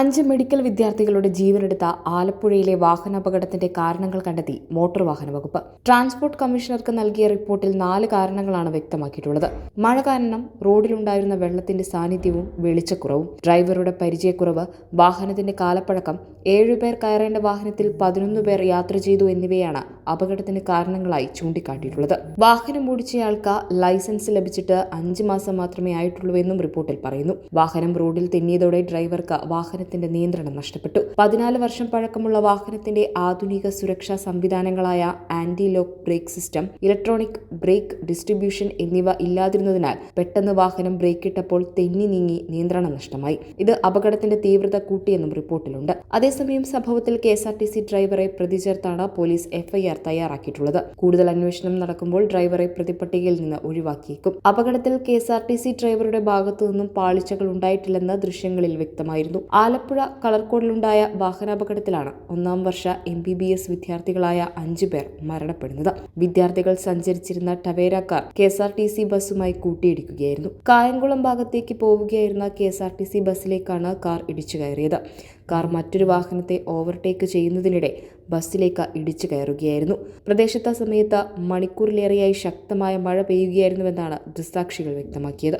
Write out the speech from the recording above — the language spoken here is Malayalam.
അഞ്ച് മെഡിക്കൽ വിദ്യാർത്ഥികളുടെ ജീവനെടുത്ത ആലപ്പുഴയിലെ വാഹനാപകടത്തിന്റെ കാരണങ്ങൾ കണ്ടെത്തി മോട്ടോർ വാഹന വകുപ്പ്. ട്രാൻസ്പോർട്ട് കമ്മീഷണർക്ക് നൽകിയ റിപ്പോർട്ടിൽ നാല് കാരണങ്ങളാണ് വ്യക്തമാക്കിയിട്ടുള്ളത്. മഴ കാരണം റോഡിലുണ്ടായിരുന്ന വെള്ളത്തിന്റെ സാന്നിധ്യവും വെളിച്ചക്കുറവും ഡ്രൈവറുടെ പരിചയക്കുറവ് വാഹനത്തിന്റെ കാലപ്പഴക്കം ഏഴുപേർ കയറേണ്ട വാഹനത്തിൽ പതിനൊന്ന് പേർ യാത്ര ചെയ്തു എന്നിവയാണ് അപകടത്തിന് കാരണങ്ങളായി ചൂണ്ടിക്കാട്ടിയിട്ടുള്ളത്. വാഹനം ഓടിച്ചയാൾക്ക് ലൈസൻസ് ലഭിച്ചിട്ട് അഞ്ച് മാസം മാത്രമേ ആയിട്ടുള്ളൂ എന്നും റിപ്പോർട്ടിൽ പറയുന്നു. വാഹനം റോഡിൽ തെന്നിയതോടെ ഡ്രൈവർക്ക് വാഹനത്തിന്റെ നിയന്ത്രണം നഷ്ടപ്പെട്ടു. പതിനാല് വർഷം പഴക്കമുള്ള വാഹനത്തിന്റെ ആധുനിക സുരക്ഷാ സംവിധാനങ്ങളായ anti lock brake system electronic brake distribution എന്നിവ ഇല്ലാതിരുന്നതിനാൽ പെട്ടെന്ന് വാഹനം ബ്രേക്കിട്ടപ്പോൾ തെന്നി നീങ്ങി നിയന്ത്രണം നഷ്ടമായി. ഇത് അപകടത്തിന്റെ തീവ്രത കൂട്ടിയെന്നും റിപ്പോർട്ടിലുണ്ട്. അതേസമയം സംഭവത്തിൽ കെ ഡ്രൈവറെ പ്രതി ചേർത്താണ് പോലീസ് എഫ്ഐആർ തയ്യാറാക്കിയിട്ടുള്ളത്. കൂടുതൽ അന്വേഷണം നടക്കുമ്പോൾ ഡ്രൈവറെ പ്രതിപട്ടികയിൽ നിന്ന് ഒഴിവാക്കിയേക്കും. അപകടത്തിൽ K S R T C ഡ്രൈവറുടെ ഭാഗത്തു നിന്നും പാളിച്ചകൾ ഉണ്ടായിട്ടില്ലെന്ന് ദൃശ്യങ്ങളിൽ വ്യക്തമായിരുന്നു. ആലപ്പുഴ കളർക്കോടിലുണ്ടായ വാഹനാപകടത്തിലാണ് ഒന്നാം വർഷ എം ബി ബി എസ് വിദ്യാർത്ഥികളായ അഞ്ചു പേർ മരണപ്പെടുന്നത്. വിദ്യാർത്ഥികൾ സഞ്ചരിച്ചിരുന്ന Tavera car K S R T C ബസ്സുമായി കൂട്ടിയിടിക്കുകയായിരുന്നു. കായംകുളം ഭാഗത്തേക്ക് പോവുകയായിരുന്ന K S R T C ബസ്സിലേക്കാണ് car ഇടിച്ചു കയറിയത്. കാർ മറ്റൊരു വാഹനത്തെ ഓവർടേക്ക് ചെയ്യുന്നതിനിടെ ബസ്സിലേക്ക് ഇടിച്ചു കയറുകയായിരുന്നു. പ്രദേശത്ത് സമയത്ത് മണിക്കൂറിലേറെയായി ശക്തമായ മഴ പെയ്യുകയായിരുന്നുവെന്നാണ് ദൃസാക്ഷികൾ വ്യക്തമാക്കിയത്.